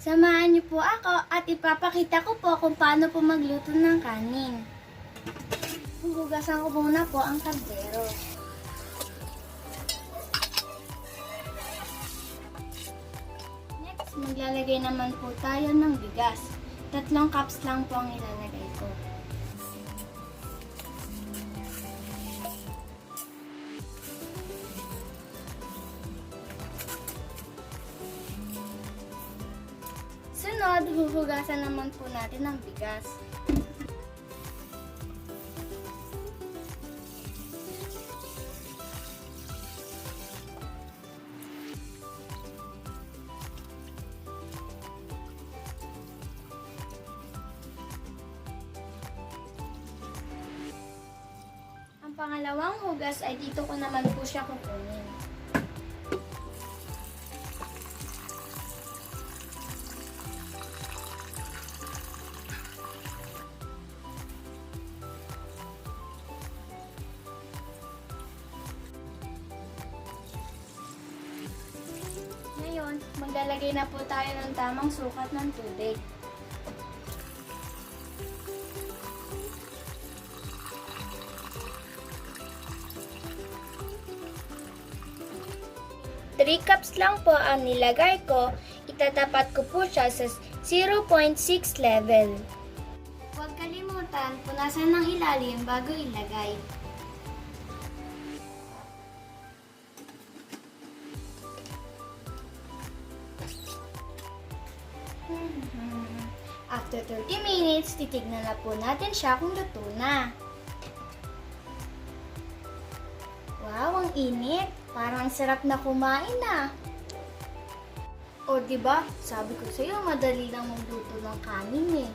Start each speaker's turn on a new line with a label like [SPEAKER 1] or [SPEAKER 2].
[SPEAKER 1] Samahan niyo po ako at ipapakita ko po kung paano po magluto ng kanin. Hugasan ko muna po ang kaldero. Next, maglalagay naman po tayo ng bigas. Tatlong cups lang po ang ilalagay ko. Sunod, huhugasan naman po natin ang bigas. Ang pangalawang hugas ay dito ko naman po siya kukunin. Ngayon, maglalagay na po tayo ng tamang sukat ng tubig. Three cups lang po ang nilagay ko. Itatapat ko po siya sa 0.6 level. Huwag kalimutan, punasan ng ilalim bago ilagay. Mhm. After 30 minutes, titignan na po natin siya kung luto na. Wow, ang init. Parang sarap na kumain na. O, ba? Sabi ko sa'yo, madali lang magluto ng kanin eh.